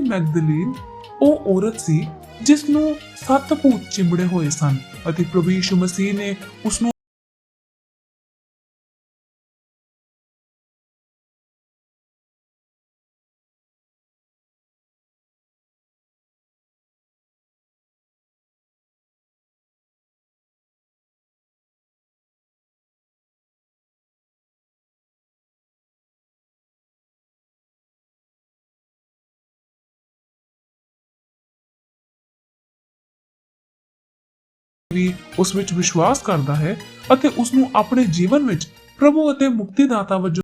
ਮੈਗਦਲੀਨ, ਉਹ ਔਰਤ ਸੀ ਜਿਸ ਨੂੰ ਸੱਤ ਭੂਤ ਚਿੰਬੜੇ ਹੋਏ ਸਨ ਅਤੇ ਪ੍ਰਭੂ ਯਿਸੂ ਮਸੀਹ ਨੇ ਉਸ ਨੂੰ ਵੀ ਉਸ ਵਿੱਚ ਵਿਸ਼ਵਾਸ ਕਰਦਾ ਹੈ ਅਤੇ ਉਸ ਨੂੰ ਆਪਣੇ ਜੀਵਨ ਵਿੱਚ ਪ੍ਰਭੂ ਅਤੇ ਮੁਕਤੀਦਾਤਾ ਵਜੋਂ